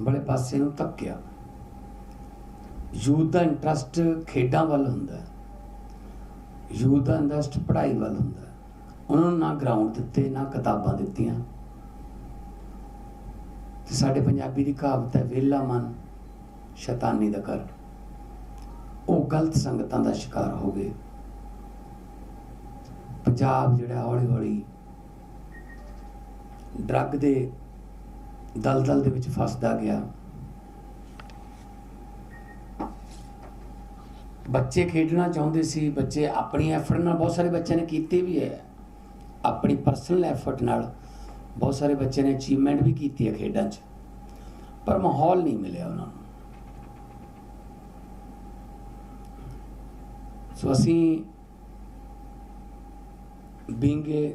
ਬੜੇ ਪਾਸੇ ਨੂੰ ਧੱਕਿਆ। ਯੂਥ ਦਾ ਇੰਟਰਸਟ ਖੇਡਾਂ ਵੱਲ ਹੁੰਦਾ ਹੈ। ਯੂਥ ਦਾ ਇੰਟਰਸਟ ਪੜ੍ਹਾਈ ਵੱਲ ਹੁੰਦਾ ਹੈ। ਉਹਨਾਂ ਨੂੰ ਨਾ ਗਰਾਊਂਡ ਦਿੱਤੇ, ਨਾ ਕਿਤਾਬਾਂ ਦਿੱਤੀਆਂ। ਤੇ ਸਾਡੇ ਪੰਜਾਬੀ ਦੀ ਕਹਾਵਤ ਹੈ ਵਿਹਲਾ ਮਨ ਸ਼ੈਤਾਨੀ ਦਾ ਘਰ। ਉਹ ਗਲਤ ਸੰਗਤਾਂ ਦਾ ਸ਼ਿਕਾਰ ਹੋ ਗਏ। ਪੰਜਾਬ ਜਿਹੜਾ ਹੌਲੀ ਹੌਲੀ ਡਰੱਗ ਦੇ ਦਲਦਲ ਦੇ ਵਿੱਚ ਫਸਦਾ ਗਿਆ। ਬੱਚੇ ਖੇਡਣਾ ਚਾਹੁੰਦੇ ਸੀ, ਬੱਚੇ ਆਪਣੀ ਐਫਰਟ ਨਾਲ, ਬਹੁਤ ਸਾਰੇ ਬੱਚਿਆਂ ਨੇ ਕੀਤੀ ਵੀ ਹੈ। ਆਪਣੀ ਪਰਸਨਲ ਐਫਰਟ ਨਾਲ ਬਹੁਤ ਸਾਰੇ ਬੱਚੇ ਨੇ ਅਚੀਵਮੈਂਟ ਵੀ ਕੀਤੀ ਹੈ ਖੇਡਾਂ 'ਚ। ਪਰ ਮਾਹੌਲ ਨਹੀਂ ਮਿਲਿਆ ਉਹਨਾਂ ਨੂੰ। ਸੋ ਅਸੀਂ ਬੀਇੰਗ ਏ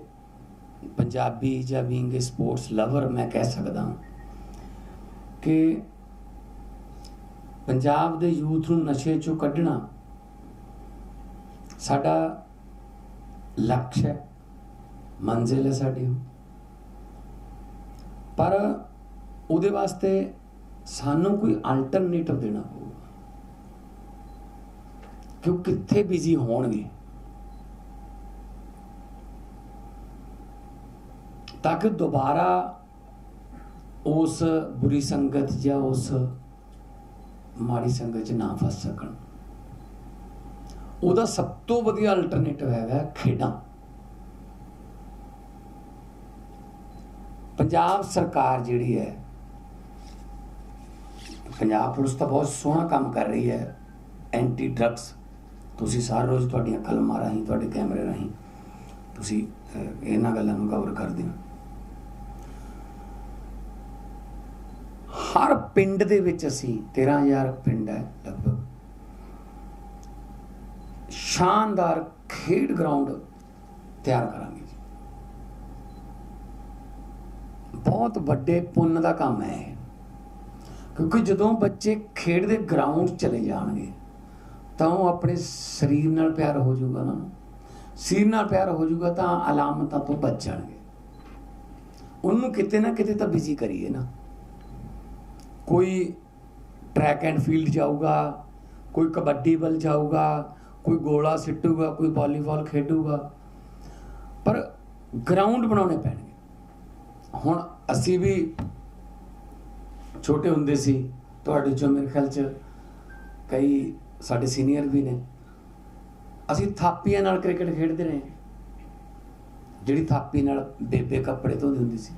ਪੰਜਾਬੀ ਜਾਂ ਬੀਇੰਗ ਏ ਸਪੋਰਟਸ ਲਵਰ ਮੈਂ ਕਹਿ ਸਕਦਾ ਹਾਂ ਕਿ ਪੰਜਾਬ ਦੇ ਯੂਥ ਨੂੰ ਨਸ਼ੇ ਚੋਂ ਕੱਢਣਾ ਸਾਡਾ ਲਕਸ਼ ਹੈ, ਮੰਜ਼ਿਲ ਹੈ ਸਾਡੀ ਪਰ ਉਹਦੇ ਵਾਸਤੇ ਸਾਨੂੰ ਕੋਈ ਅਲਟਰਨੇਟਿਵ ਦੇਣਾ ਪਊਗਾ। ਕਿ ਉਹ ਕਿੱਥੇ ਬਿਜ਼ੀ ਹੋਣਗੇ? ਤਾਂ ਕਿ ਦੁਬਾਰਾ ਉਸ ਬੁਰੀ ਸੰਗਤ ਜਾਂ ਉਸ ਮਾੜੀ ਸੰਗਤ 'ਚ ਨਾ ਫਸ ਸਕਣ। ਉਹਦਾ ਸਭ ਤੋਂ ਵਧੀਆ ਅਲਟਰਨੇਟਿਵ ਹੈਗਾ ਖੇਡਾਂ। ਪੰਜਾਬ ਸਰਕਾਰ ਜਿਹੜੀ ਹੈ, ਪੰਜਾਬ ਪੁਲਿਸ ਤਾਂ ਬਹੁਤ ਸੋਹਣਾ ਕੰਮ ਕਰ ਰਹੀ ਹੈ। ਐਂਟੀ ਡਰੱਗਸ ਤੁਸੀਂ ਸਾਰ ਰੋਜ਼ ਤੁਹਾਡੀਆਂ ਕਲਮਾਂ ਰਾਹੀਂ, ਤੁਹਾਡੇ ਕੈਮਰੇ ਰਾਹੀਂ, ਤੁਸੀਂ ਇਹਨਾਂ ਗੱਲਾਂ ਨੂੰ ਕਵਰ ਕਰਦੇ ਹੋ। ਹਰ ਪਿੰਡ ਦੇ ਵਿੱਚ ਅਸੀਂ 13000 ਪਿੰਡ ਹੈ ਲਗਭਗ। ਸ਼ਾਨਦਾਰ ਖੇਡ ਗਰਾਊਂਡ ਤਿਆਰ ਕਰਾਂਗੇ ਜੀ। ਬਹੁਤ ਵੱਡੇ ਪੁੰਨ ਦਾ ਕੰਮ ਹੈ ਇਹ। ਕਿਉਂਕਿ ਜਦੋਂ ਬੱਚੇ ਖੇਡ ਦੇ ਗਰਾਊਂਡ ਚਲੇ ਜਾਣਗੇ, ਤਾਂ ਉਹ ਆਪਣੇ ਸਰੀਰ ਨਾਲ ਪਿਆਰ ਹੋ ਜਾਊਗਾ ਨਾ। ਸਰੀਰ ਨਾਲ ਪਿਆਰ ਹੋ ਜਾਊਗਾ ਤਾਂ ਅਲਾਮਤਾਂ ਤੋਂ ਬਚ ਜਾਣਗੇ। ਉਹਨੂੰ ਕਿਤੇ ਨਾ ਕਿਤੇ ਤਾਂ ਬਿਜ਼ੀ ਕਰੀਏ ਨਾ। ਕੋਈ ਟਰੈਕ ਐਂਡ ਫੀਲਡ ਜਾਊਗਾ, ਕੋਈ ਕਬੱਡੀ ਵੱਲ ਜਾਊਗਾ, ਕੋਈ ਗੋਲਾ ਸਿੱਟੂਗਾ, ਕੋਈ ਵਾਲੀਬਾਲ ਖੇਡੂਗਾ। ਪਰ ਗਰਾਊਂਡ ਬਣਾਉਣੇ ਪੈਣਗੇ। ਹੁਣ ਅਸੀਂ ਵੀ ਛੋਟੇ ਹੁੰਦੇ ਸੀ, ਤੁਹਾਡੇ ਚੋਂ ਮੇਰੇ ਖਿਆਲ ਚ ਕਈ ਸਾਡੇ ਸੀਨੀਅਰ ਵੀ ਨੇ। ਅਸੀਂ ਥਾਪੀਆਂ ਨਾਲ ਕ੍ਰਿਕਟ ਖੇਡਦੇ ਰਹੇ। ਜਿਹੜੀ ਥਾਪੀ ਨਾਲ ਬੇਬੇ ਕੱਪੜੇ ਧੋਂਦੀ ਹੁੰਦੀ ਸੀ।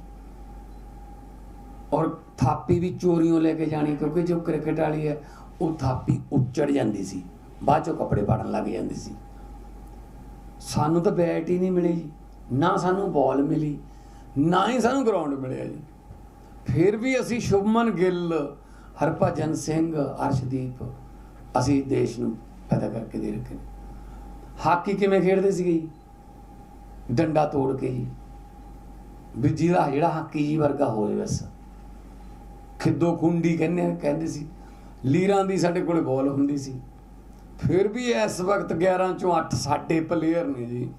ਔਰ ਥਾਪੀ ਵੀ ਚੋਰੀਆਂ ਲੈ ਕੇ ਜਾਣੀ, ਕਿਉਂਕਿ ਜੋ ਕ੍ਰਿਕਟ ਵਾਲੀ ਹੈ, ਉਹ ਥਾਪੀ ਉੱਚੜ ਜਾਂਦੀ ਸੀ, ਬਾਅਦ ਚੋਂ ਕੱਪੜੇ ਪਾੜਨ ਲੱਗ ਜਾਂਦੀ ਸੀ। ਸਾਨੂੰ ਤਾਂ ਬੈਟ ਹੀ ਨਹੀਂ ਮਿਲੀ ਜੀ, ਨਾ ਸਾਨੂੰ ਬਾਲ ਮਿਲੀ, ਨਾ ਹੀ ਸਾਨੂੰ ਗਰਾਊਂਡ ਮਿਲਿਆ ਜੀ। ਫਿਰ ਵੀ ਅਸੀਂ ਸ਼ੁਭਮਨ ਗਿੱਲ, ਹਰਭਜਨ ਸਿੰਘ, ਅਰਸ਼ਦੀਪ, ਅਸੀਂ ਦੇਸ਼ ਨੂੰ ਪੈਦਾ ਕਰਕੇ ਦੇ ਰੱਖੇ। ਹਾਕੀ ਕਿਵੇਂ ਖੇਡਦੇ ਸੀਗੇ ਜੀ? ਡੰਡਾ ਤੋੜ ਕੇ ਜੀ। ਵੀ ਜਿਹਦਾ ਜਿਹੜਾ ਹਾਕੀ ਜੀ ਵਰਗਾ ਹੋਵੇ ਬਸ। ਖਿੱਦੋ ਖੁੰਡੀ ਕਹਿੰਦੇ ਕਹਿੰਦੇ ਸੀ। ਲੀਰਾਂ ਦੀ ਸਾਡੇ ਕੋਲੇ ਬਾਲ ਹੁੰਦੀ ਸੀ। ਫਿਰ ਵੀ ਇਸ ਵਕਤ 11 ਚੋਂ 8 ਸਾਡੇ ਪਲੇਅਰ ਨੇ ਜੀ।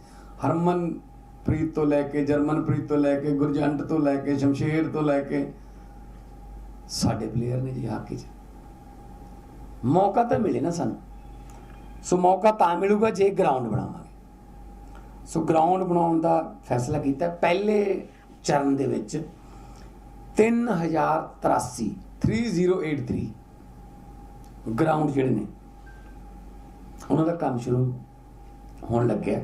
ਹਰਮਨ ਪ੍ਰੀਤ ਤੋਂ ਲੈ ਕੇ ਜਰਮਨ ਪ੍ਰੀਤ ਤੋਂ ਲੈ ਕੇ, ਗੁਰਜੰਟ ਤੋਂ ਲੈ ਕੇ, ਸ਼ਮਸ਼ੇਰ ਤੋਂ ਲੈ ਕੇ ਸਾਡੇ ਪਲੇਅਰ ਨੇ ਜੀ ਹਾਕੀ 'ਚ। ਮੌਕਾ ਤਾਂ ਮਿਲੇ ਨਾ ਸਾਨੂੰ। ਸੋ ਮੌਕਾ ਤਾਂ ਮਿਲੂਗਾ ਜੇ ਗਰਾਊਂਡ ਬਣਾਵਾਂਗੇ। ਸੋ ਗਰਾਊਂਡ ਬਣਾਉਣ ਦਾ ਫੈਸਲਾ ਕੀਤਾ। ਪਹਿਲੇ ਚਰਨ ਦੇ ਵਿੱਚ 3083 3083 ਗਰਾਊਂਡ ਜਿਹੜੇ ਨੇ, ਉਹਨਾਂ ਦਾ ਕੰਮ ਸ਼ੁਰੂ ਹੋਣ ਲੱਗਿਆ।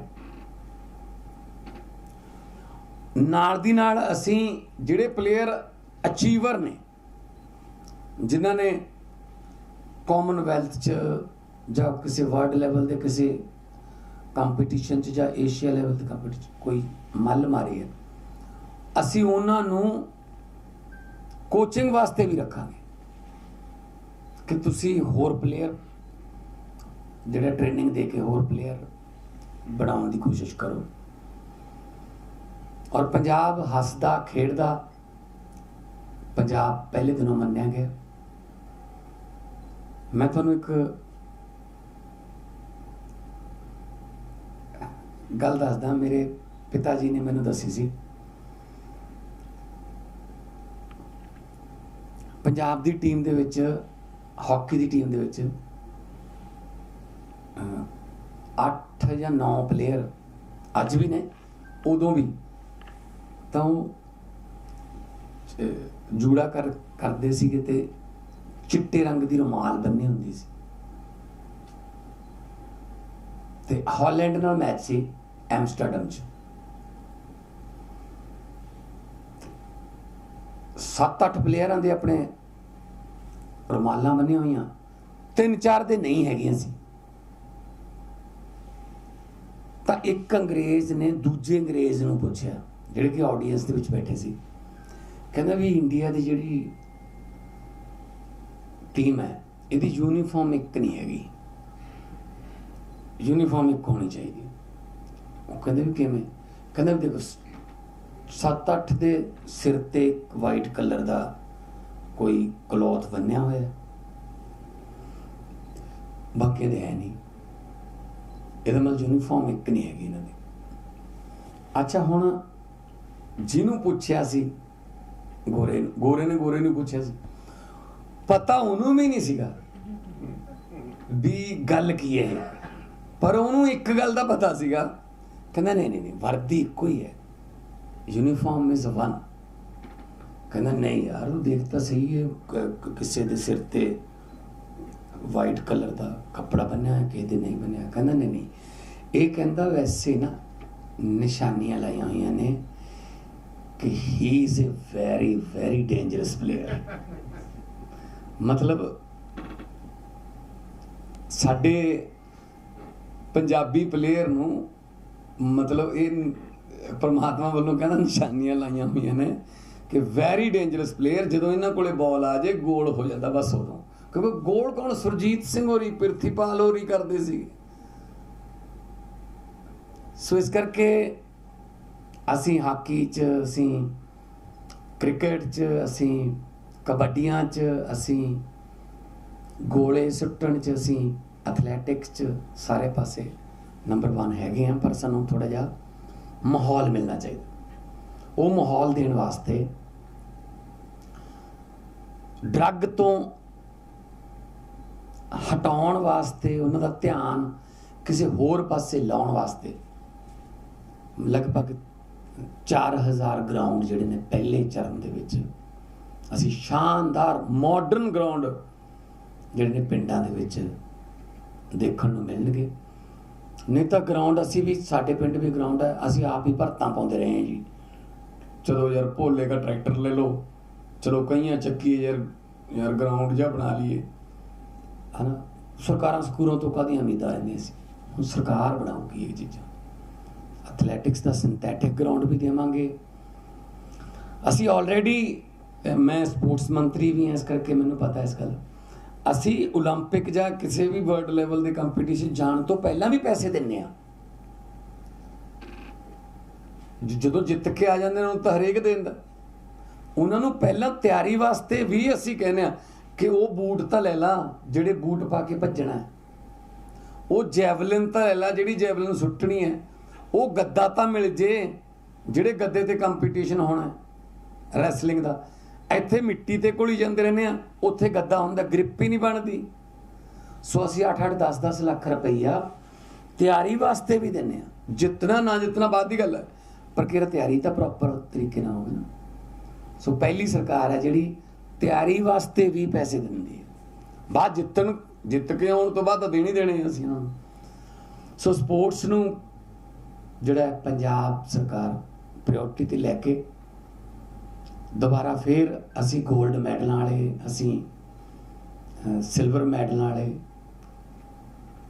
ਨਾਲ ਦੀ ਨਾਲ ਅਸੀਂ ਜਿਹੜੇ ਪਲੇਅਰ ਅਚੀਵਰ ਨੇ, ਜਿਨ੍ਹਾਂ ਨੇ ਕਾਮਨਵੈਲਥ ਚ ਜਾਂ ਕਿਸੇ ਵਰਲਡ ਲੈਵਲ ਦੇ ਕਿਸੇ ਕੰਪੀਟੀਸ਼ਨ ਚ ਜਾਂ ਏਸ਼ੀਆ ਲੈਵਲ ਦੇ ਕੰਪੀਟੀਸ਼ਨ ਕੋਈ ਮੱਲ ਮਾਰੀ ਹੈ, ਅਸੀਂ ਉਹਨਾਂ ਨੂੰ ਕੋਚਿੰਗ ਵਾਸਤੇ ਵੀ ਰੱਖਾਂਗੇ। ਕਿ ਤੁਸੀਂ ਹੋਰ ਪਲੇਅਰ ਜਿਹੜਾ ਟ੍ਰੇਨਿੰਗ ਦੇ ਕੇ ਹੋਰ ਪਲੇਅਰ ਬਣਾਉਣ ਦੀ ਕੋਸ਼ਿਸ਼ ਕਰੋ। ਔਰ ਪੰਜਾਬ ਹੱਸਦਾ, ਖੇਡਦਾ, ਪੰਜਾਬ ਪਹਿਲੇ ਦਿਨੋਂ ਮੰਨਿਆ ਗਿਆ। ਮੈਂ ਤੁਹਾਨੂੰ ਇੱਕ ਗੱਲ ਦੱਸਦਾ, ਮੇਰੇ ਪਿਤਾ ਜੀ ਨੇ ਮੈਨੂੰ ਦੱਸੀ ਸੀ। ਪੰਜਾਬ ਦੀ ਟੀਮ ਦੇ ਵਿੱਚ, ਹਾਕੀ ਦੀ ਟੀਮ ਦੇ ਵਿੱਚ 8 ਜਾਂ 9 ਪਲੇਅਰ ਅੱਜ ਵੀ ਨੇ, ਉਦੋਂ ਵੀ ਤਾਂ ਉਹ ਜੂੜਾ ਕਰ, ਕਰਦੇ ਸੀਗੇ ਤੇ ਚਿੱਟੇ ਰੰਗ ਦੀ ਰੁਮਾਲ ਬੰਨੀ ਹੁੰਦੀ ਸੀ। ਤੇ ਹਾਲੈਂਡ ਨਾਲ ਮੈਚ ਸੀ ਐਮਸਟਰਡਮ 'ਚ। ਸੱਤ ਅੱਠ ਪਲੇਅਰਾਂ ਦੇ ਆਪਣੇ ਰੁਮਾਲਾਂ ਬੰਨੀਆਂ ਹੋਈਆਂ। ਤਿੰਨ ਚਾਰ ਦੇ ਨਹੀਂ ਹੈਗੀਆਂ ਸੀ। ਤਾਂ ਇੱਕ ਅੰਗਰੇਜ਼ ਨੇ ਦੂਜੇ ਅੰਗਰੇਜ਼ ਨੂੰ ਪੁੱਛਿਆ, ਜਿਹੜੇ ਕਿ ਆਡੀਅנס ਦੇ ਵਿੱਚ ਬੈਠੇ ਸੀ। ਕਹਿੰਦਾ ਵੀ ਇੰਡੀਆ ਦੀ ਜਿਹੜੀ ਟੀਮ ਹੈ, ਇਹਦੀ ਯੂਨੀਫਾਰਮ ਇੱਕ ਨਹੀਂ ਹੈਗੀ। ਯੂਨੀਫਾਰਮ ਇੱਕ ਹੋਣੀ ਚਾਹੀਦੀ ਉਹ ਕਹਿੰਦੇ ਵੀ ਕਿਵੇਂ? ਕਹਿੰਦਾ ਵੀ ਦੇਖੋ 7-8 ਦੇ ਸਿਰ ਤੇ ਇੱਕ ਵਾਈਟ ਕਲਰ ਦਾ ਕੋਈ ਕਲੋਥ ਬੰਨਿਆ ਹੋਇਆ ਬਾਕੀ ਦੇ ਹੈ ਨਹੀਂ। ਇਹਦਾ ਮਤਲਬ ਯੂਨੀਫਾਰਮ ਇੱਕ ਨਹੀਂ ਹੈਗੀ ਇਹਨਾਂ ਦੀ। ਅੱਛਾ, ਹੁਣ ਜਿਹਨੂੰ ਪੁੱਛਿਆ ਸੀ, ਗੋਰੇ ਨੂੰ, ਗੋਰੇ ਨੇ ਗੋਰੇ ਨੂੰ ਪੁੱਛਿਆ ਸੀ। ਪਤਾ ਉਹਨੂੰ ਵੀ ਨਹੀਂ ਸੀਗਾ ਵੀ ਗੱਲ ਕੀ ਹੈ ਇਹ। ਪਰ ਉਹਨੂੰ ਇੱਕ ਗੱਲ ਦਾ ਪਤਾ ਸੀਗਾ। ਕਹਿੰਦਾ, ਨਹੀਂ ਨਹੀਂ ਨਹੀਂ, ਵਰਦੀ ਇੱਕੋ ਹੀ ਹੈ। ਯੂਨੀਫਾਰਮ ਇਜ਼ ਵਨ ਕਹਿੰਦਾ, ਨਹੀਂ ਯਾਰ, ਉਹ ਦੇਖਤਾ ਸਹੀ ਹੈ ਕਿਸੇ ਦੇ ਸਿਰ ਤੇ ਵਾਈਟ ਕਲਰ ਦਾ ਕੱਪੜਾ ਬੰਨਿਆ ਹੈ ਕਿਸੇ ਦੇ ਨਹੀਂ ਬੰਨਿਆ ਕਹਿੰਦਾ, ਨਹੀਂ ਨਹੀਂ। ਇਹ ਕਹਿੰਦਾ ਵੈਸੇ ਨਾ, ਨਿਸ਼ਾਨੀਆਂ ਲਾਈਆਂ ਹੋਈਆਂ ਨੇ ਕਿ he is a very very dangerous player ਮਤਲਬ ਸਾਡੇ ਪੰਜਾਬੀ ਪਲੇਅਰ ਨੂੰ ਮਤਲਬ ਇਹ ਪਰਮਾਤਮਾ ਵੱਲੋਂ ਕਹਿੰਦਾ ਨਿਸ਼ਾਨੀਆਂ ਲਾਈਆਂ ਹੋਈਆਂ ਨੇ। ਕਿ ਵੈਰੀ ਡੇਂਜਰਸ ਪਲੇਅਰ ਜਦੋਂ ਇਹਨਾਂ ਕੋਲੇ ਬਾਲ ਆ ਜੇ ਗੋਲ ਹੋ ਜਾਂਦਾ ਬਸ ਉਦੋਂ। ਕਿਉਂਕਿ ਗੋਲ ਕੌਣ? ਸੁਰਜੀਤ ਸਿੰਘ ਹੋਰੀ ਪ੍ਰਿਥੀਪਾਲ ਹੋਰੀ ਕਰਦੇ ਸੀ ਸੋ ਇਸ ਕਰਕੇ ਅਸੀਂ ਹਾਕੀ 'ਚ, ਅਸੀਂ ਕ੍ਰਿਕਟ 'ਚ, ਅਸੀਂ ਕਬੱਡੀਆਂ 'ਚ, ਅਸੀਂ ਗੋਲੇ ਸੁੱਟਣ 'ਚ, ਅਸੀਂ ਐਥਲੈਟਿਕਸ 'ਚ ਸਾਰੇ ਪਾਸੇ ਨੰਬਰ 1 ਹੈਗੇ ਆ ਪਰ ਸਾਨੂੰ ਥੋੜਾ ਜਿਹਾ ਮਾਹੌਲ ਮਿਲਣਾ ਚਾਹੀਦਾ। ਉਹ ਮਾਹੌਲ ਦੇਣ ਵਾਸਤੇ ਡਰੱਗ ਤੋਂ ਹਟਾਉਣ ਵਾਸਤੇ, ਉਹਨਾਂ ਦਾ ਧਿਆਨ ਕਿਸੇ ਹੋਰ ਪਾਸੇ ਲਾਉਣ ਵਾਸਤੇ ਲਗਭਗ 4000 ਗਰਾਊਂਡ ਜਿਹੜੇ ਨੇ ਪਹਿਲੇ ਚਰਨ ਦੇ ਵਿੱਚ, ਅਸੀਂ ਸ਼ਾਨਦਾਰ ਮਾਡਰਨ ਗਰਾਊਂਡ ਜਿਹੜੇ ਨੇ ਪਿੰਡਾਂ ਦੇ ਵਿੱਚ ਦੇਖਣ ਨੂੰ ਮਿਲਣਗੇ। ਨਹੀਂ ਤਾਂ ਗਰਾਊਂਡ ਅਸੀਂ ਵੀ, ਸਾਡੇ ਪਿੰਡ ਵੀ ਗਰਾਊਂਡ ਹੈ, ਅਸੀਂ ਆਪ ਹੀ ਭਰਤਾਂ ਪਾਉਂਦੇ ਰਹੇ ਹਾਂ ਜੀ। ਚਲੋ ਯਾਰ ਭੋਲੇ ਦਾ ਟਰੈਕਟਰ ਲੈ ਲਓ ਚਲੋ ਕਈਆਂ ਚੱਕੀ ਯਾਰ ਯਾਰ ਗਰਾਊਂਡ ਜਿਹਾ ਬਣਾ ਲਈਏ ਹਨਾ ਸਰਕਾਰਾਂ ਸਕੂਲਾਂ ਤੋਂ ਕਾਹਦੀਆਂ ਉਮੀਦਾਂ ਰਹਿੰਦੀਆਂ ਸੀ ਹੁਣ ਸਰਕਾਰ ਬਣਾਉਗੀ ਇਹ ਚੀਜ਼ਾਂ ਐਥਲੈਟਿਕਸ ਦਾ ਸਿੰਥੈਟਿਕ ਗਰਾਊਂਡ ਵੀ ਦੇਵਾਂਗੇ ਅਸੀਂ ਆਲਰੇਡੀ ਮੈਂ ਸਪੋਰਟਸ ਮੰਤਰੀ ਵੀ ਹਾਂ ਇਸ ਕਰਕੇ ਮੈਨੂੰ ਪਤਾ ਇਸ ਗੱਲ ਅਸੀਂ 올림픽 ਜਾਂ ਕਿਸੇ ਵੀ ਵਰਲਡ ਲੈਵਲ ਦੇ ਕੰਪੀਟੀਸ਼ਨ ਜਾਣ ਤੋਂ ਪਹਿਲਾਂ ਵੀ ਪੈਸੇ ਦਿੰਨੇ ਆ ਜਦੋਂ ਜਿੱਤ ਕੇ ਆ ਜਾਂਦੇ ਨੇ, ਉਹਨਾਂ ਤਾਂ ਹਰੇਕ ਦਿੰਦਾ। ਉਹਨਾਂ ਨੂੰ ਪਹਿਲਾਂ ਤਿਆਰੀ ਵਾਸਤੇ ਵੀ ਅਸੀਂ ਕਹਿੰਦੇ ਆ ਕਿ ਉਹ ਬੂਟ ਤਾਂ ਲੈ ਲਾ, ਜਿਹੜੇ ਬੂਟ ਪਾ ਕੇ ਭੱਜਣਾ ਉਹ ਜੈਵਲਿਨ ਤਾਂ ਲੈ ਲਾ, ਜਿਹੜੀ ਜੈਵਲਿਨ ਸੁੱਟਣੀ ਹੈ। ਉਹ ਗੱਦਾ ਤਾਂ ਮਿਲ ਜੇ, ਜਿਹੜੇ ਗੱਦੇ ਤੇ ਕੰਪੀਟੀਸ਼ਨ ਹੋਣਾ ਰੈਸਲਿੰਗ ਦਾ। ਇੱਥੇ ਮਿੱਟੀ ਤੇ ਕੋਲੀ ਜਾਂਦੇ ਰਹਿੰਦੇ ਆ ਉੱਥੇ ਗੱਦਾ ਹੁੰਦਾ ਗ੍ਰਿਪ ਹੀ ਨਹੀਂ ਬਣਦੀ। ਸੋ ਅਸੀਂ 8-8 10-10 ਲੱਖ ਰੁਪਈਆ ਤਿਆਰੀ ਵਾਸਤੇ ਵੀ ਦਿੰਨੇ ਆ ਜਿੰਨਾ ਨਾ ਜਿੰਨਾ ਬਾਅਦ ਦੀ ਗੱਲ ਹੈ। ਪਰ ਕਿਹੜਾ ਤਿਆਰੀ ਤਾਂ ਪ੍ਰੋਪਰ ਤਰੀਕੇ ਨਾਲ ਹੋਵੇ ਨਾ। ਸੋ ਪਹਿਲੀ ਸਰਕਾਰ ਹੈ ਜਿਹੜੀ ਤਿਆਰੀ ਵਾਸਤੇ ਵੀ ਪੈਸੇ ਦਿੰਦੀ ਹੈ। ਬਾਅਦ ਜਿੱਤਣ, ਜਿੱਤ ਕੇ ਆਉਣ ਤੋਂ ਬਾਅਦ ਤਾਂ ਦੇਣੀ ਦੇਣੇ ਅਸੀਂ ਉਹਨਾਂ ਨੂੰ ਸੋ ਸਪੋਰਟਸ ਨੂੰ ਜਿਹੜਾ ਪੰਜਾਬ ਸਰਕਾਰ ਪ੍ਰਾਇੋਰਟੀ ਤੇ ਲੈ ਕੇ ਦੁਬਾਰਾ ਫੇਰ ਅਸੀਂ 골ਡ ਮੈਡਲਾਂ ਵਾਲੇ, ਅਸੀਂ ਸਿਲਵਰ ਮੈਡਲਾਂ ਵਾਲੇ,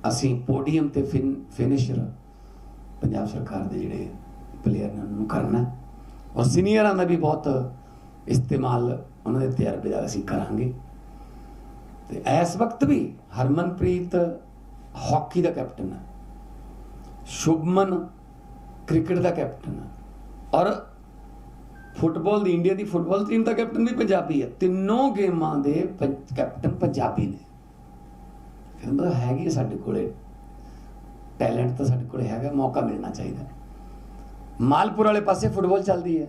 ਅਸੀਂ ਪੋਡੀਅਮ ਤੇ ਫਿਨਿਸ਼ਰ ਪੰਜਾਬ ਸਰਕਾਰ ਦੇ ਜਿਹੜੇ ਪਲੇਅਰ ਨੇ ਉਹਨਾਂ ਨੂੰ ਕਰਨਾ। ਔਰ ਸੀਨੀਅਰਾਂ ਦਾ ਵੀ ਬਹੁਤ ਇਸਤੇਮਾਲ ਉਹਨਾਂ ਦੇ ਤਜਰਬੇ ਦਾ ਅਸੀਂ ਕਰਾਂਗੇ। ਤੇ ਇਸ ਵਕਤ ਵੀ ਹਰਮਨਪ੍ਰੀਤ ਹਾਕੀ ਦਾ ਕੈਪਟਨ ਹੈ ਸ਼ੁਭਮਨ ਕ੍ਰਿਕਟ ਦਾ ਕੈਪਟਨ ਹੈ ਔਰ ਫੁੱਟਬਾਲ ਦੀ, ਇੰਡੀਆ ਦੀ ਫੁੱਟਬਾਲ ਟੀਮ ਦਾ ਕੈਪਟਨ ਵੀ ਪੰਜਾਬੀ ਹੈ ਤਿੰਨੋਂ ਗੇਮਾਂ ਦੇ ਪੰ- ਕੈਪਟਨ ਪੰਜਾਬੀ ਨੇ। ਫਿਰ ਮਤਲਬ ਹੈਗੀ ਹੈ ਸਾਡੇ ਕੋਲੇ। ਟੈਲੈਂਟ ਤਾਂ ਸਾਡੇ ਕੋਲੇ ਹੈਗਾ, ਮੌਕਾ ਮਿਲਣਾ ਚਾਹੀਦਾ। ਮਾਲਪੁਰ ਵਾਲੇ ਪਾਸੇ ਫੁੱਟਬਾਲ ਚੱਲਦੀ ਹੈ।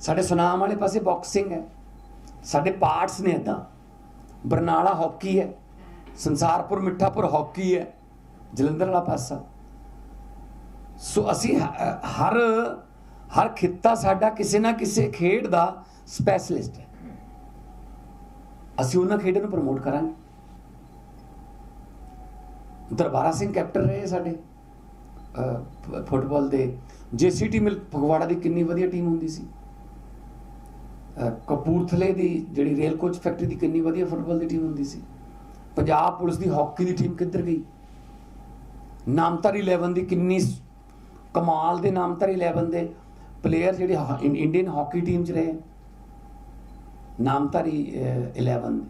ਸਾਡੇ ਸੁਨਾਮ ਵਾਲੇ ਪਾਸੇ ਬਾਕਸਿੰਗ ਹੈ। ਸਾਡੇ ਪਾਰਟਸ ਨੇ ਇਦਾਂ ਬਰਨਾਲਾ ਹਾਕੀ ਹੈ। ਸੰਸਾਰਪੁਰ, ਮਿੱਠਾਪੁਰ ਹਾਕੀ ਹੈ। ਜਲੰਧਰ ਵਾਲਾ ਪਾਸਾ। ਸੋ ਅਸੀਂ ਹਰ ਹਰ ਖਿੱਤਾ ਸਾਡਾ ਕਿਸੇ ਨਾ ਕਿਸੇ ਖੇਡ ਦਾ ਸਪੈਸ਼ਲਿਸਟ ਹੈ। ਅਸੀਂ ਉਹਨਾਂ ਖੇਡਾਂ ਨੂੰ ਪ੍ਰਮੋਟ ਕਰਾਂਗੇ। ਦਰਬਾਰਾ ਸਿੰਘ ਕੈਪਟਨ ਰਹੇ ਸਾਡੇ। ਫੁੱਟਬਾਲ ਦੇ ਜੀਸੀਟੀ ਮਿਲ ਫਗਵਾੜਾ ਦੀ ਕਿੰਨੀ ਵਧੀਆ ਟੀਮ ਹੁੰਦੀ ਸੀ? ਕਪੂਰਥਲੇ ਦੀ ਜਿਹੜੀ ਰੇਲ ਕੋਚ ਫੈਕਟਰੀ ਦੀ ਕਿੰਨੀ ਵਧੀਆ ਫੁੱਟਬਾਲ ਦੀ ਟੀਮ ਹੁੰਦੀ ਸੀ? ਪੰਜਾਬ ਪੁਲਿਸ ਦੀ ਹਾਕੀ ਦੀ ਟੀਮ ਕਿੱਧਰ ਗਈ? ਨਾਮਤਾਰੀ 11 ਦੀ ਕਿੰਨੀ ਕਮਾਲ ਦੇ ਨਾਮਤਾਰੀ 11 ਦੇ ਪਲੇਅਰ ਜਿਹੜੇ ਇੰਡੀਅਨ ਹਾਕੀ ਟੀਮ 'ਚ ਰਹੇ। ਨਾਮਤਾਰੀ ਅਹ, 11 ਦੇ।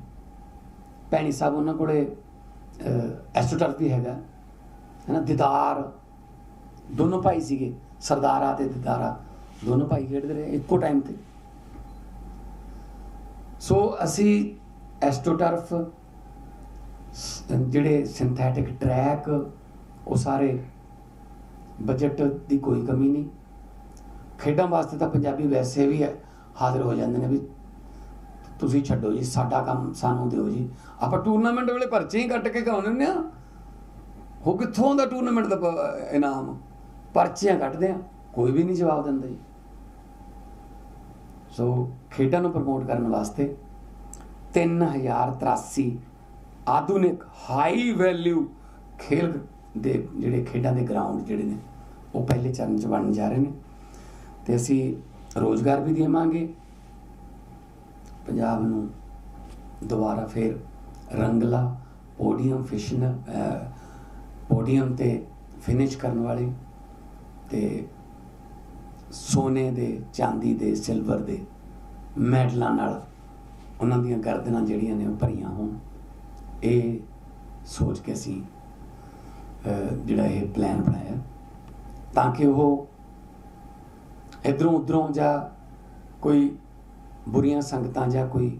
ਭੈਣੀ ਸਾਹਿਬ ਉਹਨਾਂ ਕੋਲੇ ਐਸਟੋਟਰਫ ਵੀ ਹੈਗਾ। ਹੈ ਨਾ ਦਿਦਾਰ। ਦੋਨੋਂ ਭਾਈ ਸੀਗੇ। ਸਰਦਾਰਾ ਤੇ ਦਿਦਾਰਾ, ਦੋਨੋਂ ਭਾਈ ਖੇਡਦੇ ਰਹੇ ਇੱਕੋ ਟਾਈਮ ਤੇ। ਸੋ ਅਸੀਂ ਐਸਟੋਟਰਫ ਸ- ਜਿਹੜੇ ਸਿੰਥੈਟਿਕ ਟਰੈਕ ਉਹ ਸਾਰੇ ਬਜਟ ਦੀ ਕੋਈ ਕਮੀ ਨਹੀਂ। ਖੇਡਾਂ ਵਾਸਤੇ ਤਾਂ ਪੰਜਾਬੀ ਵੈਸੇ ਵੀ ਹੈ, ਹਾਜ਼ਰ ਹੋ ਜਾਂਦੇ ਨੇ ਵੀ ਤੁਸੀਂ ਛੱਡੋ ਜੀ, ਸਾਡਾ ਕੰਮ ਸਾਨੂੰ ਦਿਓ ਜੀ। ਆਪਾਂ ਟੂਰਨਾਮੈਂਟ ਵੇਲੇ ਪਰਚੇ ਹੀ ਕੱਟ ਕੇ ਕਰਾਉਂਦੇ ਹੁੰਦੇ ਆ ਉਹ ਕਿੱਥੋਂ ਦਾ ਟੂਰਨਾਮੈਂਟ ਦਾ ਇਨਾਮ? ਪਰਚੀਆਂ ਕੱਢਦੇ ਆ ਕੋਈ ਵੀ ਨਹੀਂ ਜਵਾਬ ਦਿੰਦਾ ਜੀ। ਸੋ ਖੇਡਾਂ ਨੂੰ ਪ੍ਰਮੋਟ ਕਰਨ ਵਾਸਤੇ 3083 ਆਧੁਨਿਕ ਹਾਈ ਵੈਲਿਊ ਖੇਲ ਦੇ ਜਿਹੜੇ ਖੇਡਾਂ ਦੇ ਗਰਾਊਂਡ ਜਿਹੜੇ ਨੇ, ਉਹ ਪਹਿਲੇ ਚਰਨ ਚ ਬਣਨ ਜਾ ਰਹੇ ਨੇ। ਤੇ ਅਸੀਂ ਰੋਜ਼ਗਾਰ ਵੀ ਦੇਵਾਂਗੇ। ਪੰਜਾਬ ਨੂੰ ਦੁਬਾਰਾ ਫੇਰ ਰੰਗਲਾ ਪੋਡੀਅਮ ਫਿਸ਼ਨ ਪੋਡੀਅਮ ਤੇ ਫਿਨਿਸ਼ ਕਰਨ ਵਾਲੇ ਤੇ ਸੋਨੇ ਦੇ, ਚਾਂਦੀ ਦੇ ਸਿਲਵਰ ਦੇ ਮੈਡਲਾਂ ਨਾਲ ਉਹਨਾਂ ਦੀਆਂ ਗਰਦਨਾਂ ਜਿਹੜੀਆਂ ਨੇ ਉਹ ਭਰੀਆਂ ਹੋਣ। ਇਹ ਸੋਚ ਕੇ ਅਸੀਂ ਜਿਹੜਾ ਇਹ ਪਲਾਨ ਬਣਾਇਆ। ਤਾਂ ਕਿ ਉਹ ਇਧਰੋਂ ਉਧਰੋਂ ਜਾਂ ਕੋਈ ਬੁਰੀਆਂ ਸੰਗਤਾਂ ਜਾਂ ਕੋਈ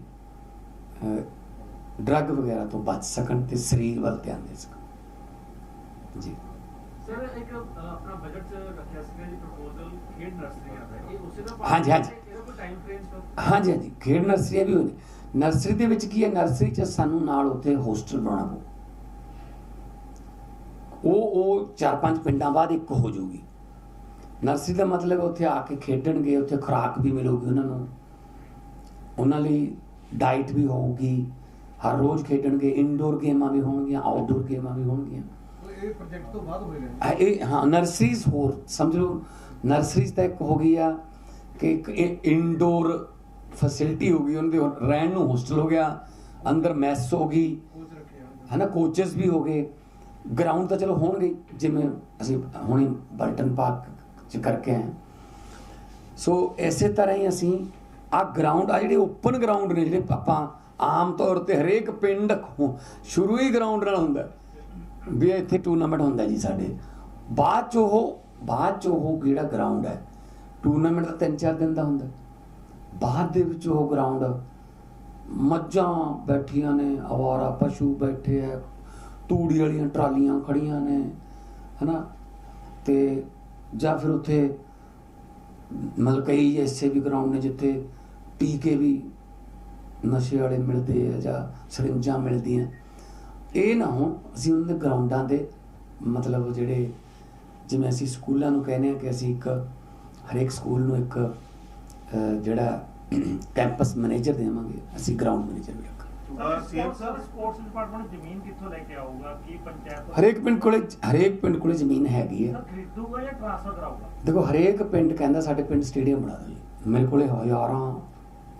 ਡਰੱਗ ਵਗੈਰਾ ਤੋਂ ਬਚ ਸਕਣ ਤੇ ਸਰੀਰ ਵੱਲ ਧਿਆਨ ਦੇ ਸਕਣ। ਜੀ। ਸਰ ਇੱਕ ਅ, ਆਪਣਾ ਬਜਟ ਰੱਖਿਆ ਸੀਗਾ ਜੀ ਪ੍ਰਪੋਜ਼ਲ ਖੇਡ ਨਰਸਰੀਆਂ ਦਾ। ਇਹ ਉਸੇ ਦਾ ਹਾਂਜੀ, ਹਾਂਜੀ। ਟਾਈਮ ਫਰੇਮ ਹਾਂਜੀ ਹਾਂਜੀ। ਖੇਡ ਨਰਸਰੀਆਂ ਵੀ ਹੋਣੀ ਨਰਸਰੀ ਦੇ ਵਿੱਚ ਕੀ ਹੈ? ਨਰਸਰੀ 'ਚ ਸਾਨੂੰ ਨਾਲ ਉੱਥੇ ਹੋਸਟਲ ਬਣਾਉਣਾ ਪਊ। ਉਹ ਉਹ ਚਾਰ ਪੰਜ ਪਿੰਡਾਂ ਬਾਅਦ ਇੱਕ ਹੋ ਜਾਊਗੀ। ਨਰਸਰੀ ਦਾ ਮਤਲਬ ਉੱਥੇ ਆ ਕੇ ਖੇਡਣਗੇ ਉੱਥੇ ਖੁਰਾਕ ਵੀ ਮਿਲੂਗੀ ਉਹਨਾਂ ਨੂੰ। ਉਹਨਾਂ ਲਈ ਡਾਈਟ ਵੀ ਹੋਊਗੀ। ਹਰ ਰੋਜ਼ ਖੇਡਣਗੇ। ਇਨਡੋਰ ਗੇਮਾਂ ਵੀ ਹੋਣਗੀਆਂ ਆਊਟਡੋਰ ਗੇਮਾਂ ਵੀ ਹੋਣਗੀਆਂ। ਇਹ ਪ੍ਰੋਜੈਕਟ ਤੋਂ ਬਾਅਦ ਹੋਏਗਾ ਆ ਇਹ ਹਾਂ ਨਰਸਰੀਜ਼ ਹੋਰ ਸਮਝ ਲਓ ਨਰਸਰੀਜ਼ ਤਾਂ ਇੱਕ ਹੋ ਗਈ ਆ ਕਿ ਇੱਕ ਇਨਡੋਰ ਫੈਸਿਲਿਟੀ ਹੋ ਗਈ ਉਹਨਾਂ ਦੇ ਰਹਿਣ ਨੂੰ ਹੋਸਟਲ ਹੋ ਗਿਆ ਅੰਦਰ ਮੈਸ ਹੋ ਗਈ ਹਨ ਕੋਚਸ ਵੀ ਹੋ ਗਏ ਗਰਾਊਂਡ ਤਾਂ ਚਲੋ ਹੋਣਗੇ ਜਿਵੇਂ ਅਸੀਂ ਹੁਣੇ ਬਲਟਨ ਪਾਰਕ ਚ ਕਰਕੇ ਆਏ। ਸੋ ਇਸੇ ਤਰ੍ਹਾਂ ਹੀ ਅਸੀਂ ਆ ਗਰਾਊਂਡ ਆ ਜਿਹੜੇ ਓਪਨ ਗਰਾਊਂਡ ਨੇ ਜਿਹੜੇ ਆਪਾਂ ਆਮ ਤੌਰ ਤੇ ਹਰੇਕ ਪਿੰਡ ਸ਼ੁਰੂ ਹੀ ਗਰਾਊਂਡ ਨਾਲ ਹੁੰਦਾ। ਵੀ ਇੱਥੇ ਟੂਰਨਾਮੈਂਟ ਹੁੰਦਾ ਜੀ ਸਾਡੇ। ਬਾਅਦ ਚ ਉਹ, ਬਾਅਦ ਚ ਉਹ ਜਿਹੜਾ ਗਰਾਊਂਡ ਹੈ? ਟੂਰਨਾਮੈਂਟ ਤਾਂ ਤਿੰਨ ਚਾਰ ਦਿਨ ਦਾ ਹੁੰਦਾ। ਬਾਅਦ ਦੇ ਵਿੱਚ ਉਹ ਗਰਾਊਂਡ ਮੱਝਾਂ ਬੈਠੀਆਂ ਨੇ, ਆਵਾਰਾ ਪਸ਼ੂ ਬੈਠੇ ਆ, ਤੂੜੀ ਵਾਲੀਆਂ ਟਰਾਲੀਆਂ ਖੜੀਆਂ ਨੇ, ਹਨਾ? ਤੇ ਜਾਂ ਫਿਰ ਉੱਥੇ ਮਤਲਬ ਕਈ ਐਸੇ ਵੀ ਗਰਾਊਂਡ ਨੇ ਜਿੱਥੇ ਟੀਕੇ ਵੀ ਨਸ਼ੇ ਵਾਲੇ ਮਿਲਦੇ ਆ ਜਾਂ ਸਰਿੰਜਾਂ ਮਿਲਦੀਆਂ। ਇਹ ਨਾ ਹੋ ਅਸੀਂ ਉਹਨਾਂ ਦੇ ਗਰਾਊਂਡਾਂ ਦੇ ਮਤਲਬ ਜਿਹੜੇ ਜਿਵੇਂ ਅਸੀਂ ਸਕੂਲਾਂ ਨੂੰ ਕਹਿੰਦੇ ਆ ਕਿ ਅਸੀਂ ਇੱਕ ਹਰੇਕ ਸਕੂਲ ਨੂੰ ਇੱਕ ਜਿਹੜਾ ਕੈਂਪਸ ਮੈਨੇਜਰ ਦੇਵਾਂਗੇ ਅਸੀਂ ਗਰਾਊਂਡ ਮੈਨੇਜਰ ਵੀ ਰੱਖਾਂਗੇ। ਸੀਐਮ ਸਰ ਸਪੋਰਟਸ ਡਿਪਾਰਟਮੈਂਟ ਜ਼ਮੀਨ ਕਿੱਥੋਂ ਲੈ ਕੇ ਆਊਗਾ? ਕੀ ਪੰਚਾਇਤ ਹਰੇਕ ਪਿੰਡ ਕੋਲੇ ਹਰੇਕ ਪਿੰਡ ਕੋਲੇ ਜ਼ਮੀਨ ਹੈਗੀ ਹੈ। ਖਰੀਦੂਗਾ ਜਾਂ ਟ੍ਰਾਂਸਫਰ ਕਰਾਊਗਾ? ਦੇਖੋ ਹਰੇਕ ਪਿੰਡ ਕਹਿੰਦਾ ਸਾਡੇ ਪਿੰਡ ਸਟੇਡੀਅਮ ਬਣਾ ਦਿਓ ਮੇਰੇ ਕੋਲੇ ਹਜ਼ਾਰਾਂ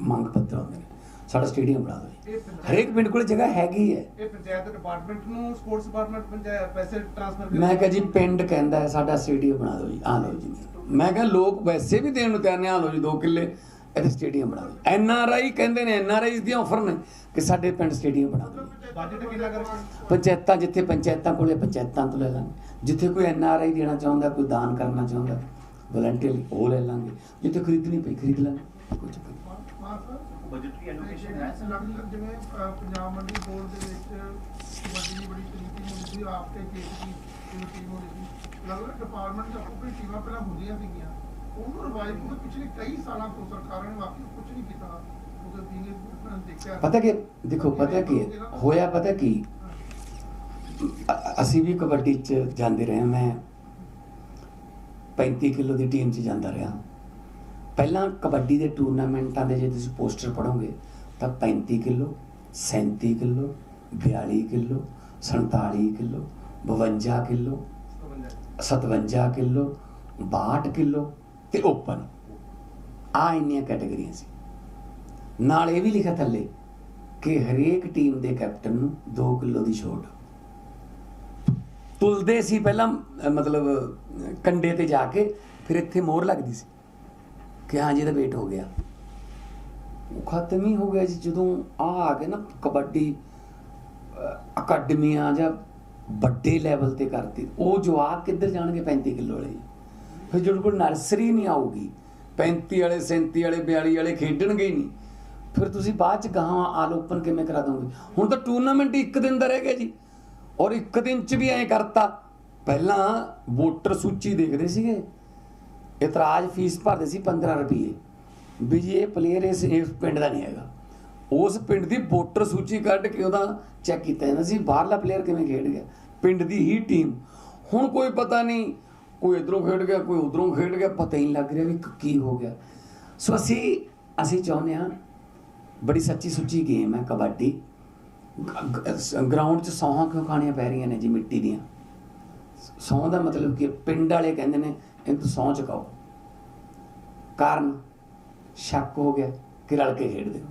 ਮੰਗ ਪੱਤਰ ਆਉਂਦੇ ਨੇ। ਸਾਡਾ ਸਟੇਡੀਅਮ ਬਣਾ ਪੰਚਾਇਤ- ਹਰੇਕ ਪਿੰਡ ਕੋਲੇ ਜਗ੍ਹਾ ਹੈਗੀ ਹੈ। ਇਹ ਪੰਚਾਇਤ ਡਿਪਾਰਟਮੈਂਟ ਨੂੰ ਸਪੋਰਟਸ ਡਿਪਾਰਟਮੈਂਟ ਪੰਚਾਇਤ ਪੈਸੇ ਟ੍ਰਾਂਸਫਰ ਮੈਂ ਕਿਹਾ ਜੀ ਪਿੰਡ ਕਹਿੰਦਾ ਹੈ ਸਾਡਾ ਸਟੇਡੀਅਮ ਬਣਾ ਦਿਓ ਜੀ ਆ ਲਓ ਜੀ। ਮੈਂ ਕਿਹਾ ਲੋਕ ਵੈਸੇ ਵੀ ਦੇਣ ਨੂੰ ਤਿਆਰ ਨੇ ਆ ਲਓ ਜੀ 2 ਕਿੱਲੇ ਇੱਥੇ ਸਟੇਡੀਅਮ ਬਣਾ ਦਿਓ। ਐਨ ਆਰ ਆਈ ਕਹਿੰਦੇ ਨੇ ਐਨ ਆਰ ਆਈ ਦੀਆਂ ਆਫਰ ਨੇ ਕਿ ਸਾਡੇ ਪਿੰਡ ਸਟੇਡੀਅਮ ਬਣਾ ਦਿਓ। ਬਜਟ ਕਿੰਨਾ ਕਰਕੇ ਪੰਚਾਇਤਾਂ ਜਿੱਥੇ ਪੰਚਾਇਤਾਂ ਕੋਲੇ ਪੰਚਾਇਤਾਂ ਤੋਂ ਲੈ ਲਾਂਗੇ। ਜਿੱਥੇ ਕੋਈ ਐਨ ਆਰ ਆਈ ਦੇਣਾ ਚਾਹੁੰਦਾ ਕੋਈ ਦਾਨ ਕਰਨਾ ਚਾਹੁੰਦਾ ਵਲੰਟੀਅਰਲੀ ਉਹ ਲੈ ਲਾਂਗੇ। ਜਿੱਥੇ ਖਰੀਦਣੀ ਪਈ ਖਰੀਦ ਲਾਂਗੇ। ਕੋਈ ਚੱਕਰ ਨਹੀਂ। ਬਜਟਰੀ ਐਲੋਕੇਸ਼ਨ ਹੈ। ਜਿਵੇਂ ਪੰਜਾਬ ਮੰਡੀ ਬੋਰਡ ਦੇ ਵਿੱਚ ਦੀ ਬੜੀ ਟੀਮ ਹੁੰਦੀ ਸੀ ਆਪ ਤੇ ਕੇਸ ਟੀਮ ਹੁੰਦੀ ਸੀ। ਲੱਗਦਾ ਡਿਪਾਰਟਮੈਂਟ ਦਾ ਕੋਈ ਟੀਮਾਂ ਪਹਿਲਾਂ ਹੁੰਦੀਆਂ ਸੀਗੀਆਂ। ਉਹਨੂੰ ਰਿਵਾਈਵ ਕਿਉਂਕਿ ਪਿਛਲੇ ਕਈ ਸਾਲਾਂ ਤੋਂ ਸਰਕਾਰਾਂ ਨੇ ਵਾਕਈ ਕੁਝ ਨਹੀਂ ਕੀਤਾ। ਪਤਾ ਕਿ ਦੇਖੋ ਪਤਾ ਕੀ? ਹੋਇਆ ਪਤਾ ਕੀ? ਅਸੀਂ ਵੀ ਕਬੱਡੀ ਚ ਜਾਂਦੇ ਰਹੇ ਹਾਂ। ਮੈਂ 35 ਕਿਲੋ ਦੀ ਟੀਮ ਚ ਜਾਂਦਾ ਰਿਹਾ। ਪਹਿਲਾਂ ਕਬੱਡੀ ਦੇ ਟੂਰਨਾਮੈਂਟਾਂ ਦੇ ਜੇ ਤੁਸੀਂ ਪੋਸਟਰ ਪੜੋਗੇ ਤਾਂ 35 kilo 37 kilo 42 kilo 47 kilo 52 kilo 57 kilo 62 kilo ਤੇ ਓਪਨ। ਆ ਇੰਨੀਆਂ ਕੈਟਾਗਰੀਆਂ ਸੀ। ਨਾਲ ਇਹ ਵੀ ਲਿਖਿਆ ਥੱਲੇ ਕਿ ਹਰੇਕ ਟੀਮ ਦੇ ਕੈਪਟਨ ਨੂੰ 2 ਕਿਲੋ ਦੀ ਛੋਟ। ਤੁਲਦੇ ਸੀ ਪਹਿਲਾਂ, ਮਤਲਬ, ਕੰਡੇ ਤੇ ਜਾ ਕੇ, ਫਿਰ ਇੱਥੇ ਮੋਹਰ ਲੱਗਦੀ ਸੀ। ਕਿ ਹਾਂ ਜੀ ਇਹਦਾ ਵੇਟ ਹੋ ਗਿਆ। ਉਹ ਖਤਮ ਹੀ ਹੋ ਗਿਆ ਜੀ, ਜਦੋਂ ਆ ਆ ਗਏ ਨਾ ਕਬੱਡੀ, ਅਹ ਅਕੈਡਮੀਆਂ ਜਾਂ ਵੱਡੇ ਲੈਵਲ ਤੇ ਕਰਤੀ, ਉਹ ਜਵਾਕ ਕਿੱਧਰ ਜਾਣਗੇ 35 ਕਿਲੋ ਵਾਲੇ ਫਿਰ ਜਿਹੜੇ ਕੋਲ ਨਰਸਰੀ ਨਹੀਂ ਆਊਗੀ 35 ਵਾਲੇ 37 ਵਾਲੇ 42 ਵਾਲੇ ਖੇਡਣਗੇ ਹੀ ਨਹੀਂ। ਫਿਰ ਤੁਸੀਂ ਬਾਅਦ ਚ ਗਾਹਾਂ ਆਲੋਪਨ ਕਿਵੇਂ ਕਰਾ ਦੋਗੇ? ਹੁਣ ਤਾਂ ਟੂਰਨਾਮੈਂਟ ਇੱਕ ਦਿਨ ਦਾ ਰਹਿ ਗਿਆ ਜੀ। ਔਰ ਇੱਕ ਦਿਨ ਚ ਵੀ ਐਂ ਕਰਤਾ। ਪਹਿਲਾਂ ਵੋਟਰ ਸੂਚੀ ਦੇਖਦੇ ਸੀਗੇ। ਇਤਰਾਜ਼ ਫੀਸ ਭਰਦੇ ਸੀ 15 ਰੁਪਏ ਵੀ ਜੀ ਇਹ ਪਲੇਅਰ ਇਸ ਇਸ ਪਿੰਡ ਦਾ ਨਹੀਂ ਹੈਗਾ। ਉਸ ਪਿੰਡ ਦੀ ਵੋਟਰ ਸੂਚੀ ਕੱਢ ਕੇ ਉਹਦਾ ਚੈੱਕ ਕੀਤਾ ਜਾਂਦਾ ਸੀ, ਬਾਹਰਲਾ ਪਲੇਅਰ ਕਿਵੇਂ ਖੇਡ ਗਿਆ? ਪਿੰਡ ਦੀ ਹੀ ਟੀਮ ਹੁਣ ਕੋਈ ਪਤਾ ਨਹੀਂ, ਕੋਈ ਇਧਰੋਂ ਖੇਡ ਗਿਆ, ਕੋਈ ਉਧਰੋਂ ਖੇਡ ਗਿਆ, ਪਤਾ ਹੀ ਨਹੀਂ ਲੱਗ ਰਿਹਾ ਵੀ ਕ- ਕੀ ਹੋ ਗਿਆ। ਸੋ ਅਸੀਂ ਅਸੀਂ ਚਾਹੁੰਦੇ ਹਾਂ, ਬੜੀ ਸੱਚੀ ਸੁੱਚੀ ਗੇਮ ਹੈ ਕਬੱਡੀ। ਗਰਾਊਂਡ 'ਚ ਸੌਹਾਂ ਕਿਉਂ ਖਾਣੀਆਂ ਪੈ ਰਹੀਆਂ ਨੇ ਜੀ ਮਿੱਟੀ ਦੀਆਂ। ਸੌਂ ਦਾ ਮਤਲਬ ਕਿ ਪਿੰਡ ਵਾਲੇ ਕਹਿੰਦੇ ਨੇ ਇਹ ਤੂੰ ਸੌਂ ਚੁਕਾਓ ਕਾਰਨ ਸ਼ੱਕ ਹੋ ਗਿਆ ਕਿ ਰਲ ਕੇ ਖੇਡਦੇ ਹੋ।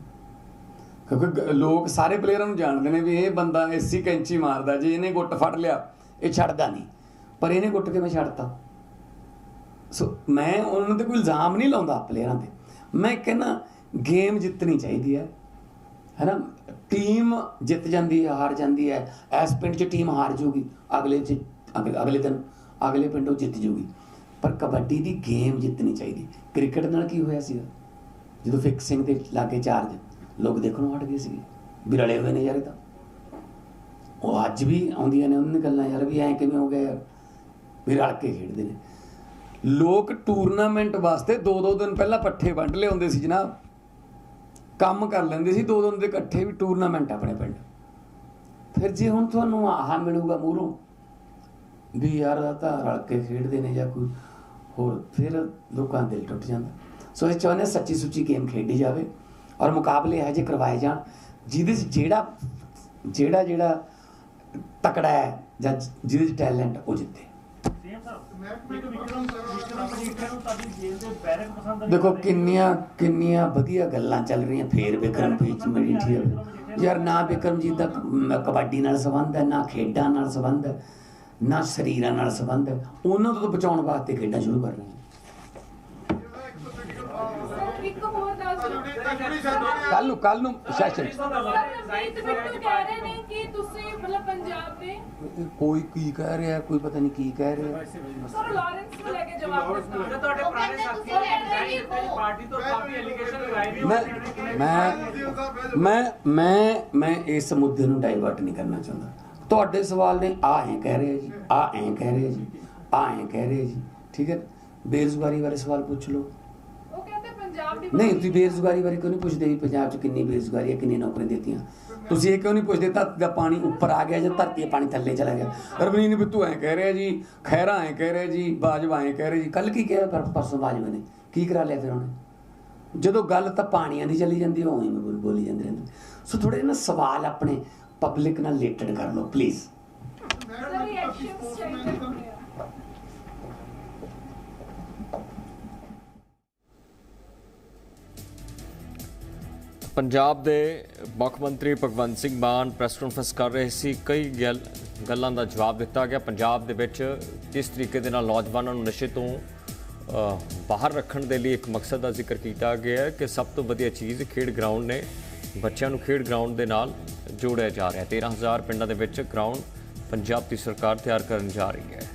ਕਿਉਂਕਿ ਗ- ਲੋਕ ਸਾਰੇ ਪਲੇਅਰਾਂ ਨੂੰ ਜਾਣਦੇ ਨੇ ਵੀ ਇਹ ਬੰਦਾ ਐਸੀ ਕੈਂਚੀ ਮਾਰਦਾ ਜੇ ਇਹਨੇ ਗੁੱਟ ਫੜ ਲਿਆ, ਇਹ ਛੱਡਦਾ ਨਹੀਂ। ਪਰ ਇਹਨੇ ਗੁੱਟ ਕਿਵੇਂ ਛੱਡਤਾ? ਸੋ ਮੈਂ ਉਹਨਾਂ ਤੇ ਕੋਈ ਇਲਜ਼ਾਮ ਨਹੀਂ ਲਾਉਂਦਾ ਪਲੇਅਰਾਂ ਤੇ। ਮੈਂ ਕਹਿੰਦਾ ਗੇਮ ਜਿੱਤਣੀ ਚਾਹੀਦੀ ਹੈ। ਹੈਨਾ? ਟੀਮ ਜਿੱਤ ਜਾਂਦੀ ਹੈ, ਹਾਰ ਜਾਂਦੀ ਹੈ। ਇਸ ਪਿੰਡ 'ਚ ਟੀਮ ਹਾਰ ਜੂਗੀ। ਅਗਲੇ 'ਚ, ਅਗਲੇ ਅਗਲੇ ਦਿਨ ਅਗਲੇ ਪਿੰਡੋਂ ਜਿੱਤ ਜੂਗੀ। ਪਰ ਕਬੱਡੀ ਦੀ ਗੇਮ ਜਿੱਤਣੀ ਚਾਹੀਦੀ। ਕ੍ਰਿਕਟ ਨਾਲ ਕੀ ਹੋਇਆ ਸੀਗਾ? ਜਦੋਂ ਫਿਕਸਿੰਗ ਦੇ ਲਾਗੇ ਚਾਰਜ, ਲੋਕ ਦੇਖਣੋਂ ਹਟ ਗਏ ਸੀਗੇ, ਵੀ ਰਲੇ ਹੋਏ ਨੇ ਯਾਰ ਇਹ ਤਾਂ। ਉਹ ਅੱਜ ਵੀ ਆਉਂਦੀਆਂ ਨੇ ਉਹਨਾਂ ਗੱਲਾਂ ਯਾਰ, ਵੀ ਐਂ ਕਿਵੇਂ ਹੋ ਗਿਆ ਯਾਰ, ਵੀ ਰਲ ਕੇ ਖੇਡਦੇ ਨੇ। ਲੋਕ ਟੂਰਨਾਮੈਂਟ ਵਾਸਤੇ ਦੋ ਦੋ ਦਿਨ ਪਹਿਲਾਂ ਪੱਠੇ ਵੰਡ ਲਿਆਉਂਦੇ ਸੀ ਜਨਾਬ। ਕੰਮ ਕਰ ਲੈਂਦੇ ਸੀ ਦੋ ਦਿਨ ਦੇ ਇਕੱਠੇ ਵੀ ਟੂਰਨਾਮੈਂਟ ਆਪਣੇ ਪਿੰਡ। ਫਿਰ ਜੇ ਹੁਣ ਤੁਹਾਨੂੰ ਆਹ ਮਿਲੂਗਾ ਮੂਹਰੋਂ ਵੀ ਯਾਰ ਤਾਂ ਰਲ ਕੇ ਖੇਡਦੇ ਨੇ ਜਾਂ ਕੋਈ ਹੋਰ ਫਿਰ ਲੋਕਾਂ ਦਾ ਦਿਲ ਟੁੱਟ ਜਾਂਦਾ। ਸੋ ਇਹ ਚਾਹੁੰਦੇ ਸੱਚੀ ਸੁੱਚੀ ਗੇਮ ਖੇਡੀ ਜਾਵੇ ਔਰ ਮੁਕਾਬਲੇ ਇਹੋ ਜਿਹੇ ਕਰਵਾਏ ਜਾਣ, ਜਿਹਦੇ 'ਚ ਜਿਹੜਾ ਜਿਹੜਾ ਜਿਹੜਾ ਤਕੜਾ ਹੈ ਜਾਂ ਜਿਹਦੇ 'ਚ ਟੈਲੈਂਟ ਉਹ ਜਿੱਤੇ। ਦੇਖੋ, ਕਿੰਨੀਆਂ ਕਿੰਨੀਆਂ ਵਧੀਆ ਗੱਲਾਂ ਚੱਲ ਰਹੀਆਂ, ਫੇਰ ਵਿਕਰਮ ਮਜੀਠੀਆ ਯਾਰ, ਨਾ ਵਿਕਰਮਜੀਤ ਦਾ ਕਬੱਡੀ ਨਾਲ ਸੰਬੰਧ ਹੈ, ਨਾ ਖੇਡਾਂ ਨਾਲ ਸੰਬੰਧ ਹੈ। ਨਾ ਸਰੀਰਾਂ ਨਾਲ ਸੰਬੰਧ ਹੈ ਉਹਨਾਂ ਤੋਂ ਬਚਾਉਣ ਵਾਸਤੇ ਖੇਡਾਂ ਸ਼ੁਰੂ ਕਰ ਰਹੀਆਂ ਇੱਕ ਹੋਰ ਦੱਸ ਕੱਲ ਨੂੰ ਕੱਲ ਨੂੰ ਸੈਸ਼ਨ ਕੋਈ ਕੀ ਕਹਿ ਰਿਹਾ, ਕੋਈ ਪਤਾ ਨਹੀਂ ਕੀ ਕਹਿ ਰਿਹਾ। ਸਰ ਲਾਰੈਂਸ ਨੂੰ ਲੈ ਕੇ ਜਵਾਬ ਦਿੱਤਾ ਤੁਹਾਡੇ ਪੁਰਾਣੇ ਸਾਥੀ ਪਾਰਟੀ ਤੋਂ ਕਾਫੀ ਐਲੀਗੇਸ਼ਨ ਲਗਾਏ ਨੇ ਮੈਂ ਮੈਂ ਮੈਂ ਮੈਂ ਮੈਂ ਇਸ ਮੁੱਦੇ ਨੂੰ ਡਾਈਵਰਟ ਨਹੀਂ ਕਰਨਾ ਚਾਹੁੰਦਾ। ਤੁਹਾਡੇ ਸਵਾਲ ਨੇ ਆ ਐਂ ਕਹਿ ਰਹੇ ਜੀ ਆ ਐਂ ਕਹਿ ਰਹੇ ਜੀ ਆ ਐਂ ਕਹਿ ਰਹੇ ਜੀ ਠੀਕ ਹੈ? ਬੇਰੁਜ਼ਗਾਰੀ ਬਾਰੇ ਸਵਾਲ ਪੁੱਛ ਲਓ। ਉਹ ਕਹਿੰਦੇ ਪੰਜਾਬ ਦੀ ਨਹੀਂ ਤੁਸੀਂ ਬੇਰੁਜ਼ਗਾਰੀ ਬਾਰੇ ਕਿਉਂ ਨਹੀਂ ਪੁੱਛਦੇ ਵੀ ਪੰਜਾਬ 'ਚ ਕਿੰਨੀ ਬੇਰੁਜ਼ਗਾਰੀ ਹੈ ਕਿੰਨੀ ਨੌਕਰੀਆਂ ਦਿੱਤੀਆਂ? ਤੁਸੀਂ ਇਹ ਕਿਉਂ ਨਹੀਂ ਪੁੱਛਦੇ ਧਰਤੀ ਦਾ ਪਾਣੀ ਉੱਪਰ ਆ ਗਿਆ ਜਾਂ ਧਰਤੀ ਦਾ ਪਾਣੀ ਥੱਲੇ ਚਲਾ ਗਿਆ? ਰਵਨੀਤ ਬਿੱਟੂ ਐਂ ਕਹਿ ਰਿਹਾ ਜੀ ਖੈਰਾ ਐਂ ਕਹਿ ਰਿਹਾ ਜੀ ਬਾਜਵਾ ਐਂ ਕਹਿ ਰਿਹਾ ਜੀ। ਕੱਲ ਕੀ ਕਿਹਾ ਪਰ ਪਰਸੋਂ ਬਾਜਵਾ ਨੇ? ਕੀ ਕਰਾ ਲਿਆ ਫਿਰ ਉਹਨੇ? ਜਦੋਂ ਗੱਲ ਤਾਂ ਪਾਣੀਆਂ ਦੀ ਚੱਲੀ ਜਾਂਦੀ ਉਹ ਐਵੇਂ ਬੋਲ- ਬੋਲੀ ਜਾਂਦੇ ਰਹਿੰਦੇ। ਸੋ ਥੋੜੇ ਨਾ ਸਵਾਲ ਆਪਣੇ ਪਬਲਿਕ ਨਾਲ ਰਿਲੇਟਡ ਕਰ ਲਓ ਪਲੀਜ਼ ਪੰਜਾਬ ਦੇ ਮੁੱਖ ਮੰਤਰੀ ਭਗਵੰਤ ਸਿੰਘ ਮਾਨ ਪ੍ਰੈਸ ਕਾਨਫਰੰਸ ਕਰ ਰਹੇ ਸੀ। ਕਈ ਗੱਲ- ਗੱਲਾਂ ਦਾ ਜਵਾਬ ਦਿੱਤਾ ਗਿਆ। ਪੰਜਾਬ ਦੇ ਵਿੱਚ ਕਿਸ ਤਰੀਕੇ ਦੇ ਨਾਲ ਨੌਜਵਾਨਾਂ ਨੂੰ ਨਸ਼ੇ ਤੋਂ ਬਾਹਰ ਰੱਖਣ ਦੇ ਲਈ ਇੱਕ ਮਕਸਦ ਦਾ ਜ਼ਿਕਰ ਕੀਤਾ ਗਿਆ ਹੈ ਕਿ ਸਭ ਤੋਂ ਵਧੀਆ ਚੀਜ਼ ਖੇਡ ਗਰਾਊਂਡ ਨੇ। ਬੱਚਿਆਂ ਨੂੰ ਖੇਡ ਗਰਾਊਂਡ ਦੇ ਨਾਲ ਜੋੜਿਆ ਜਾ ਰਿਹਾ। ਹੈ 13000 ਪਿੰਡਾਂ ਦੇ ਵਿੱਚ ਗਰਾਊਂਡ ਪੰਜਾਬ ਦੀ ਸਰਕਾਰ ਤਿਆਰ ਕਰਨ ਜਾ ਰਹੀ ਹੈ।